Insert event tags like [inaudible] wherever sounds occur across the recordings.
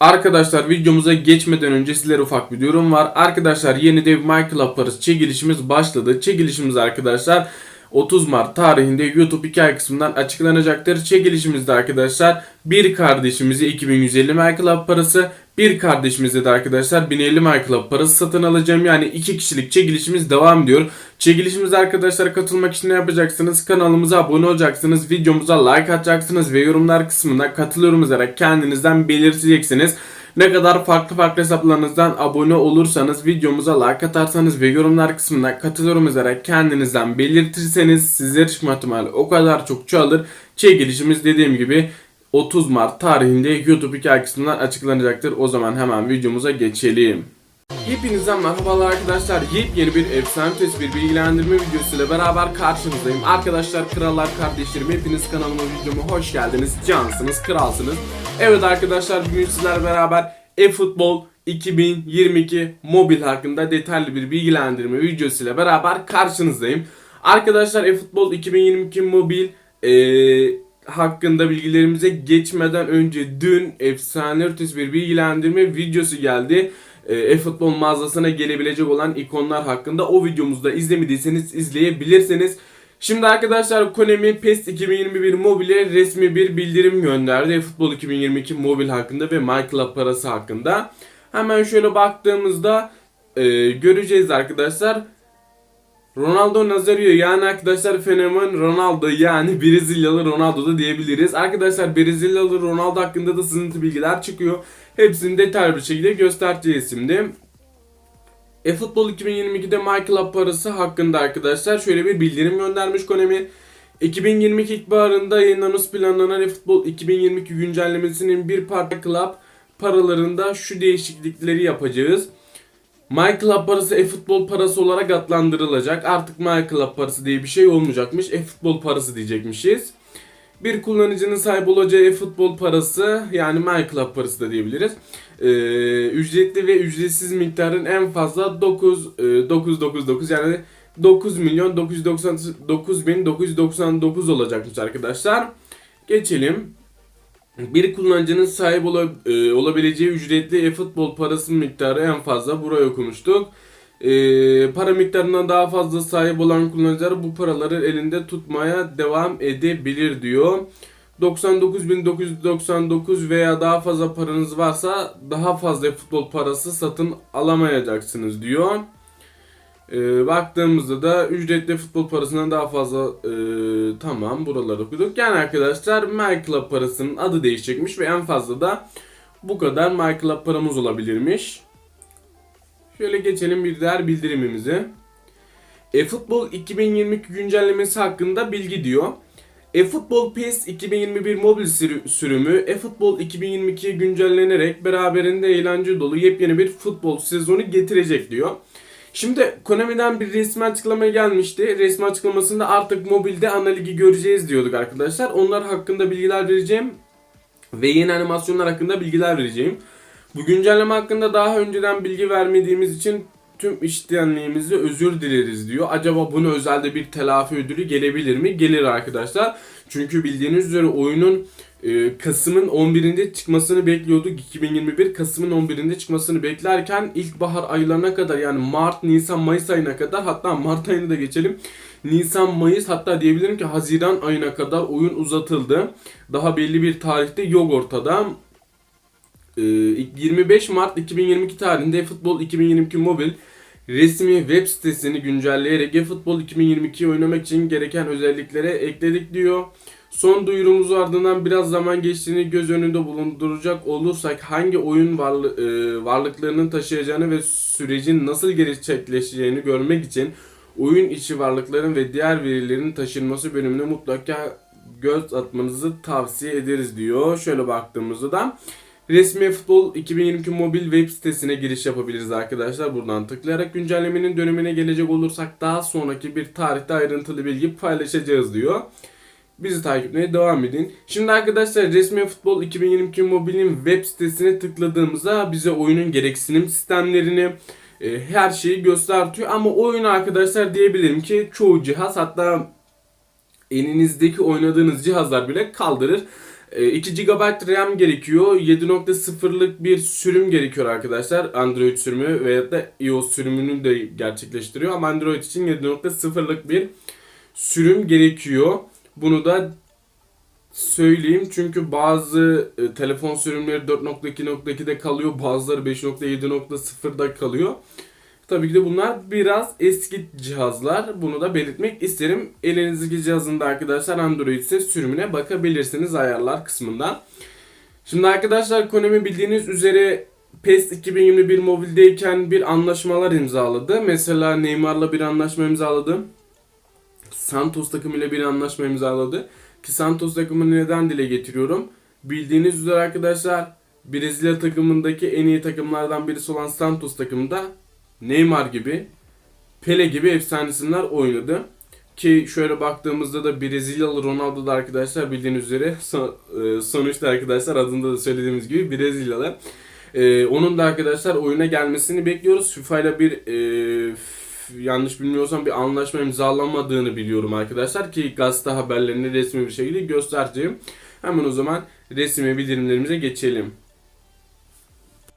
Arkadaşlar videomuza geçmeden önce sizlere ufak bir durum var. Arkadaşlar yeni dev Michael Paris çekilişimiz başladı. Çekilişimiz arkadaşlar 30 Mart tarihinde YouTube hikaye kısmından açıklanacaktır. Çekilişimizde arkadaşlar bir kardeşimize 2150 Michael parası, bir kardeşimize de arkadaşlar 1050 Michael parası satın alacağım. Yani iki kişilik çekilişimiz devam ediyor. Çekilişimize arkadaşlar katılmak için ne yapacaksınız? Kanalımıza abone olacaksınız, videomuza like atacaksınız ve yorumlar kısmına katılıyorum yazarak kendinizden belirteceksiniz. Ne kadar farklı farklı hesaplarınızdan abone olursanız, videomuza like atarsanız ve yorumlar kısmına katılıyorum yazarak kendinizden belirtirseniz sizler çıkma ihtimali o kadar çok çoğalır. Çekilişimiz dediğim gibi 30 Mart tarihinde YouTube hikaye kısmından açıklanacaktır. O zaman hemen videomuza geçelim. Hepinize merhabalar arkadaşlar. Yepyeni bir efsane test bir bilgilendirme videosuyla beraber karşınızdayım. Arkadaşlar krallar kardeşlerim hepiniz kanalıma videoma hoş geldiniz. Cansınız, kralsınız. Evet arkadaşlar bugün sizlerle beraber eFootball 2022 mobil hakkında detaylı bir bilgilendirme videosuyla beraber karşınızdayım. Arkadaşlar eFootball 2022 mobil eee hakkında bilgilerimize geçmeden önce dün efsane ötesi bir bilgilendirme videosu geldi. E, e-futbol mağazasına gelebilecek olan ikonlar hakkında o videomuzda izlemediyseniz izleyebilirsiniz. Şimdi arkadaşlar Konami PES 2021 mobile resmi bir bildirim gönderdi. eFootball 2022 mobil hakkında ve MyClub parası hakkında. Hemen şöyle baktığımızda e, göreceğiz arkadaşlar. Ronaldo Nazario yani arkadaşlar fenomen Ronaldo yani [laughs] Brezilyalı Ronaldo da diyebiliriz. Arkadaşlar Brezilyalı Ronaldo hakkında da sızıntı bilgiler çıkıyor. Hepsini detaylı bir şekilde göstereceğiz şimdi. eFootball 2022'de Michael parası hakkında arkadaşlar şöyle bir bildirim göndermiş Konami. 2022 ilkbaharında yayınlanması planlanan eFootball 2022 güncellemesinin bir parça club paralarında şu değişiklikleri yapacağız. MyClub parası eFootball parası olarak adlandırılacak. Artık MyClub parası diye bir şey olmayacakmış. eFootball parası diyecekmişiz. Bir kullanıcının sahip olacağı eFootball parası yani MyClub parası da diyebiliriz. Ee, ücretli ve ücretsiz miktarın en fazla 9 e, 999 yani 9 milyon 999 bin 999 olacakmış arkadaşlar. Geçelim. Bir kullanıcının sahip e, olabileceği ücretli e-futbol parası miktarı en fazla buraya okumuştuk. E, para miktarından daha fazla sahip olan kullanıcılar bu paraları elinde tutmaya devam edebilir diyor. 99.999 veya daha fazla paranız varsa daha fazla futbol parası satın alamayacaksınız diyor. E, baktığımızda da ücretli futbol parasından daha fazla e, tamam buraları okuduk. Yani arkadaşlar MyClub parasının adı değişecekmiş ve en fazla da bu kadar MyClub paramız olabilirmiş. Şöyle geçelim bir diğer bildirimimize. eFootball 2022 güncellemesi hakkında bilgi diyor. eFootball PES 2021 mobil sürü- sürümü eFootball 2022'ye güncellenerek beraberinde eğlence dolu yepyeni bir futbol sezonu getirecek diyor. Şimdi Konami'den bir resmi açıklama gelmişti. Resmi açıklamasında artık mobilde ana ligi göreceğiz diyorduk arkadaşlar. Onlar hakkında bilgiler vereceğim. Ve yeni animasyonlar hakkında bilgiler vereceğim. Bu güncelleme hakkında daha önceden bilgi vermediğimiz için tüm işleyenliğimizi özür dileriz diyor. Acaba bunu özelde bir telafi ödülü gelebilir mi? Gelir arkadaşlar. Çünkü bildiğiniz üzere oyunun e, Kasım'ın 11'inde çıkmasını bekliyorduk. 2021 Kasım'ın 11'inde çıkmasını beklerken ilkbahar aylarına kadar yani Mart, Nisan, Mayıs ayına kadar hatta Mart ayını da geçelim. Nisan, Mayıs hatta diyebilirim ki Haziran ayına kadar oyun uzatıldı. Daha belli bir tarihte yok ortada. Ee, 25 Mart 2022 tarihinde Futbol 2022 Mobil resmi web sitesini güncelleyerek eFootball 2022'yi oynamak için gereken özelliklere ekledik diyor. Son duyurumuz ardından biraz zaman geçtiğini göz önünde bulunduracak olursak hangi oyun varlı, e, varlıklarının taşıyacağını ve sürecin nasıl gerçekleşeceğini görmek için oyun içi varlıkların ve diğer verilerin taşınması bölümüne mutlaka göz atmanızı tavsiye ederiz diyor. Şöyle baktığımızda da Resmi Futbol 2022 mobil web sitesine giriş yapabiliriz arkadaşlar. Buradan tıklayarak güncellemenin dönemine gelecek olursak daha sonraki bir tarihte ayrıntılı bilgi paylaşacağız diyor. Bizi takiplemeye devam edin. Şimdi arkadaşlar Resmi Futbol 2022 mobilin web sitesine tıkladığımızda bize oyunun gereksinim sistemlerini e, her şeyi göstertiyor. Ama oyun arkadaşlar diyebilirim ki çoğu cihaz hatta elinizdeki oynadığınız cihazlar bile kaldırır. E, 2 GB RAM gerekiyor. 7.0'lık bir sürüm gerekiyor arkadaşlar. Android sürümü veya da iOS sürümünü de gerçekleştiriyor. Ama Android için 7.0'lık bir sürüm gerekiyor. Bunu da söyleyeyim çünkü bazı e, telefon sürümleri 4.2.2'de kalıyor, bazıları 5.7.0'da kalıyor. Tabii ki de bunlar biraz eski cihazlar. Bunu da belirtmek isterim. Elinizdeki cihazında arkadaşlar Android ise sürümüne bakabilirsiniz ayarlar kısmından. Şimdi arkadaşlar Konami bildiğiniz üzere PES 2021 mobildeyken bir anlaşmalar imzaladı. Mesela Neymar'la bir anlaşma imzaladı. Santos takımıyla bir anlaşma imzaladı. Ki Santos takımını neden dile getiriyorum? Bildiğiniz üzere arkadaşlar Brezilya takımındaki en iyi takımlardan birisi olan Santos takımında Neymar gibi, Pele gibi efsane isimler oynadı. Ki şöyle baktığımızda da Brezilyalı Ronaldo da arkadaşlar bildiğiniz üzere e, sonuçta arkadaşlar adında da söylediğimiz gibi Brezilyalı. E, onun da arkadaşlar oyuna gelmesini bekliyoruz. FIFA ile bir e, yanlış bilmiyorsam bir anlaşma imzalamadığını biliyorum arkadaşlar ki gazete haberlerini resmi bir şekilde göstereceğim. Hemen o zaman resmi bildirimlerimize geçelim.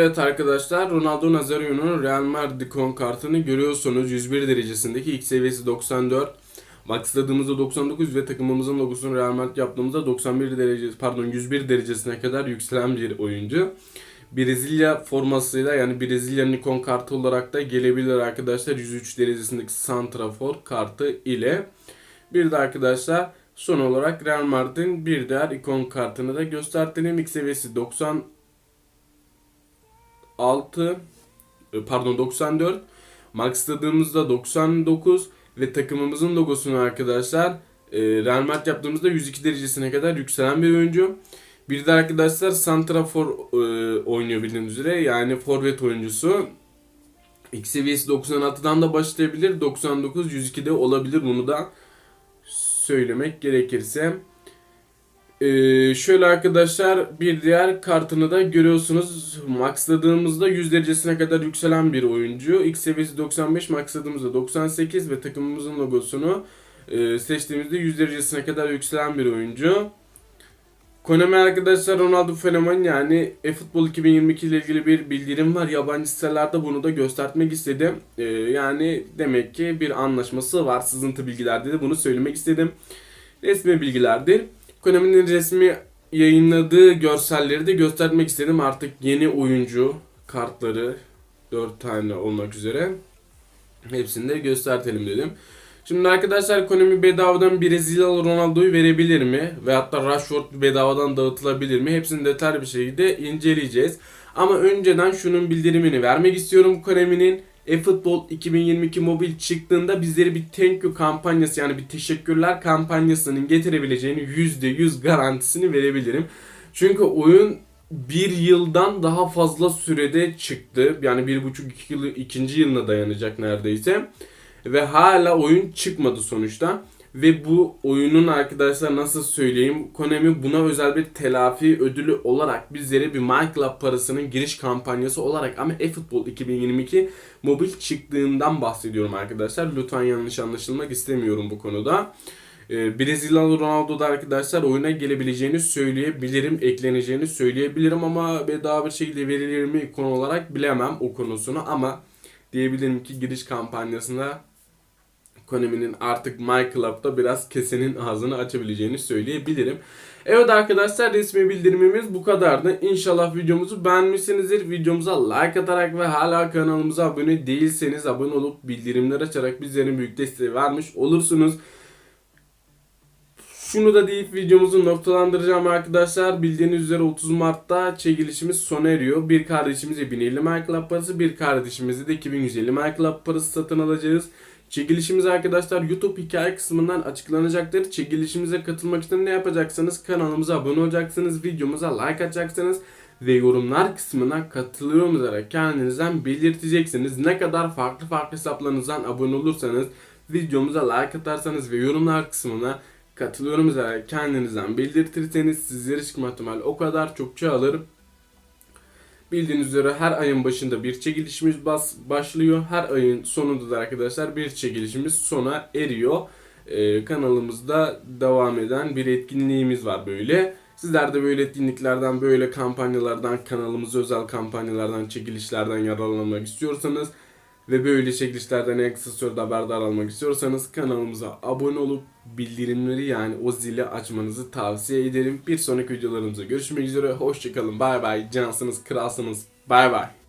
Evet arkadaşlar Ronaldo Nazario'nun Real Madrid ikon kartını görüyorsunuz. 101 derecesindeki ilk seviyesi 94. Maxladığımızda 99 ve takımımızın logosunu Real Madrid yaptığımızda 91 derece pardon 101 derecesine kadar yükselen bir oyuncu. Brezilya formasıyla yani Brezilya'nın ikon kartı olarak da gelebilir arkadaşlar 103 derecesindeki Santrafor kartı ile. Bir de arkadaşlar son olarak Real Madrid'in bir diğer ikon kartını da gösterdiğim ilk seviyesi 90 6 e, pardon 94 maxladığımızda 99 ve takımımızın logosunu arkadaşlar e, Real Madrid yaptığımızda 102 derecesine kadar yükselen bir oyuncu. Bir de arkadaşlar Santrafor e, oynuyor bildiğiniz üzere yani forvet oyuncusu. X seviyesi 96'dan da başlayabilir. 99 102'de olabilir bunu da söylemek gerekirse. Ee, şöyle arkadaşlar bir diğer kartını da görüyorsunuz. Maxladığımızda 100 derecesine kadar yükselen bir oyuncu. X seviyesi 95, maxladığımızda 98 ve takımımızın logosunu e, seçtiğimizde 100 derecesine kadar yükselen bir oyuncu. Konami arkadaşlar Ronaldo fenomen yani eFootball 2022 ile ilgili bir bildirim var. Yabancı sitelerde bunu da göstermek istedim. Ee, yani demek ki bir anlaşması var. Sızıntı bilgilerde de bunu söylemek istedim. Resmi bilgilerdir. Konami'nin resmi yayınladığı görselleri de göstermek istedim. Artık yeni oyuncu kartları 4 tane olmak üzere hepsini de göstertelim dedim. Şimdi arkadaşlar Konami bedavadan Brezilyalı Ronaldo'yu verebilir mi? Veyahut da Rashford bedavadan dağıtılabilir mi? Hepsini detaylı bir şekilde inceleyeceğiz. Ama önceden şunun bildirimini vermek istiyorum Konami'nin eFootball 2022 mobil çıktığında bizleri bir thank you kampanyası yani bir teşekkürler kampanyasının getirebileceğini %100 garantisini verebilirim. Çünkü oyun bir yıldan daha fazla sürede çıktı. Yani bir buçuk iki yıl, ikinci yılına dayanacak neredeyse. Ve hala oyun çıkmadı sonuçta. Ve bu oyunun arkadaşlar nasıl söyleyeyim Konami buna özel bir telafi ödülü olarak bizlere bir MyClub parasının giriş kampanyası olarak ama eFootball 2022 mobil çıktığından bahsediyorum arkadaşlar. Lütfen yanlış anlaşılmak istemiyorum bu konuda. Ee, Brezilyalı Ronaldo da arkadaşlar oyuna gelebileceğini söyleyebilirim, ekleneceğini söyleyebilirim ama bedava bir şekilde verilir mi konu olarak bilemem o konusunu ama diyebilirim ki giriş kampanyasında Konami'nin artık My Club'da biraz kesenin ağzını açabileceğini söyleyebilirim. Evet arkadaşlar resmi bildirimimiz bu kadardı. İnşallah videomuzu beğenmişsinizdir. Videomuza like atarak ve hala kanalımıza abone değilseniz abone olup bildirimler açarak bizlerin büyük desteği vermiş olursunuz. Şunu da deyip videomuzu noktalandıracağım arkadaşlar. Bildiğiniz üzere 30 Mart'ta çekilişimiz sona eriyor. Bir kardeşimize 1050 MyClub parası, bir kardeşimize de 2150 MyClub parası satın alacağız. Çekilişimiz arkadaşlar YouTube hikaye kısmından açıklanacaktır. Çekilişimize katılmak için ne yapacaksınız? Kanalımıza abone olacaksınız, videomuza like atacaksınız ve yorumlar kısmına katılıyorum yazarak kendinizden belirteceksiniz. Ne kadar farklı farklı hesaplarınızdan abone olursanız, videomuza like atarsanız ve yorumlar kısmına katılıyorum yazarak kendinizden belirtirseniz sizlere çıkma ihtimali o kadar çokça alır. Bildiğiniz üzere her ayın başında bir çekilişimiz bas başlıyor. Her ayın sonunda da arkadaşlar bir çekilişimiz sona eriyor. Ee, kanalımızda devam eden bir etkinliğimiz var böyle. Sizler de böyle etkinliklerden, böyle kampanyalardan, kanalımıza özel kampanyalardan, çekilişlerden yararlanmak istiyorsanız ve böyle çekilişlerden en kısa sürede haberdar almak istiyorsanız kanalımıza abone olup bildirimleri yani o zili açmanızı tavsiye ederim. Bir sonraki videolarımızda görüşmek üzere. Hoşçakalın. Bay bay. Cansınız, kralsınız. Bay bay.